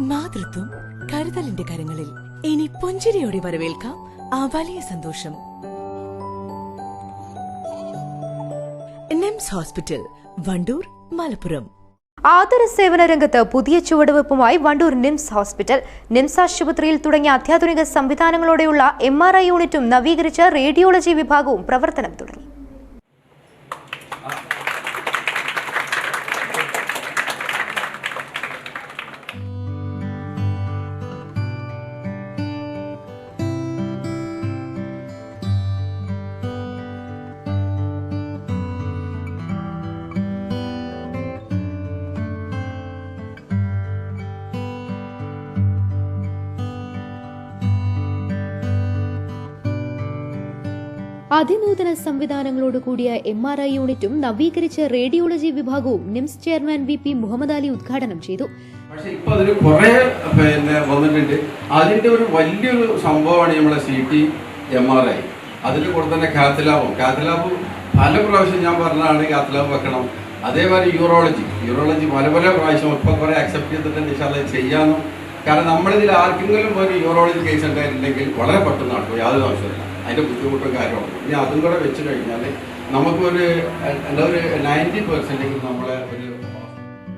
മാതൃത്വം കരുതലിന്റെ കരങ്ങളിൽ. ഇനി പുഞ്ചിരിയോടെ വരവേൽക്കാം ആ വലിയ സന്തോഷം. നിംസ് ഹോസ്പിറ്റൽ വണ്ടൂർ മലപ്പുറം. ആതുര സേവന രംഗത്ത് പുതിയ ചുവടുവെപ്പുമായി വണ്ടൂർ നിംസ് ഹോസ്പിറ്റൽ. നിംസ് ആശുപത്രിയിൽ തുടങ്ങിയ അത്യാധുനിക സംവിധാനങ്ങളോടെയുള്ള എം ആർ ഐ യൂണിറ്റും നവീകരിച്ച റേഡിയോളജി വിഭാഗവും പ്രവർത്തനം തുടങ്ങി അതിനൂതന സംവിധാനങ്ങളോട് കൂടിയ എം ആർ ഐ യൂണിറ്റും നവീകരിച്ച റേഡിയോളജി വിഭാഗവും NIMS chairman V P Muhammad Ali ഉദ്ഘാടനം ചെയ്തു. പക്ഷെ ഇപ്പൊ അതിന് കുറെ പിന്നെ വന്നിട്ടുണ്ട്. അതിന്റെ ഒരു വലിയൊരു സംഭവമാണ് നമ്മളെ C T M R I അതിൽ കൂടെ തന്നെ കാത്തലാബും കാത്തലാബ് പല പ്രാവശ്യം ഞാൻ പറഞ്ഞതാണ് കാത്തലാബ് വെക്കണം. അതേപോലെ യൂറോളജി. യൂറോളജി പല പല പ്രാവശ്യം ഇപ്പൊ കുറെ അക്സെപ്റ്റ് ചെയ്തിട്ടുണ്ട്. ഇൻഷാല്ല ചെയ്യാനും കാരണം നമ്മളിതിൽ ആർക്കെങ്കിലും ഒരു യൂറോളജി കേസ് ഉണ്ടായിട്ടുണ്ടെങ്കിൽ വളരെ പെട്ടെന്ന് നടക്കും. യാതൊരു ആവശ്യമില്ല അതിന്റെ ബുദ്ധിമുട്ടും കാര്യമാണ് ഇനി അതും കൂടെ വെച്ച് കഴിഞ്ഞാൽ നമുക്കൊരു എന്താ ഒരു നയന്റി പെർസെന്റെങ്കിലും നമ്മളെ ഒരു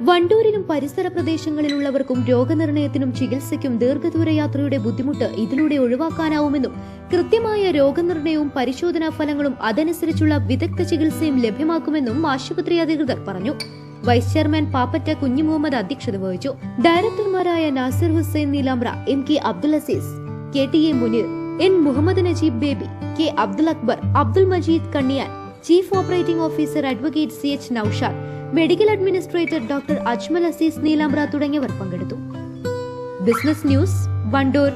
വണ്ടൂരിനും പരിസര പ്രദേശങ്ങളിലുള്ളവർക്കും രോഗനിർണയത്തിനും ചികിത്സയ്ക്കും ദീർഘദൂര യാത്രയുടെ ബുദ്ധിമുട്ട് ഇതിലൂടെ ഒഴിവാക്കാനാവുമെന്നും കൃത്യമായ രോഗനിർണയവും പരിശോധനാ ഫലങ്ങളും അതനുസരിച്ചുള്ള വിദഗ്ധ ചികിത്സയും ലഭ്യമാക്കുമെന്നും ആശുപത്രി അധികൃതർ പറഞ്ഞു. വൈസ് ചെയർമാൻ പാപ്പറ്റ കുഞ്ഞു മുഹമ്മദ് അധ്യക്ഷത വഹിച്ചു. ഡയറക്ടർമാരായ Nasir Hussain Neelamra M K Abdul Aziz K T A Muneer N Muhammad Najeeb Baby K Abdul Akbar Abdul Majeed Kanniyan chief operating officer advocate C H Noushad medical administrator doctor Ajmal Aziz Neelamra തുടങ്ങിയവർ പങ്കെടുത്തു. Business news Wandoor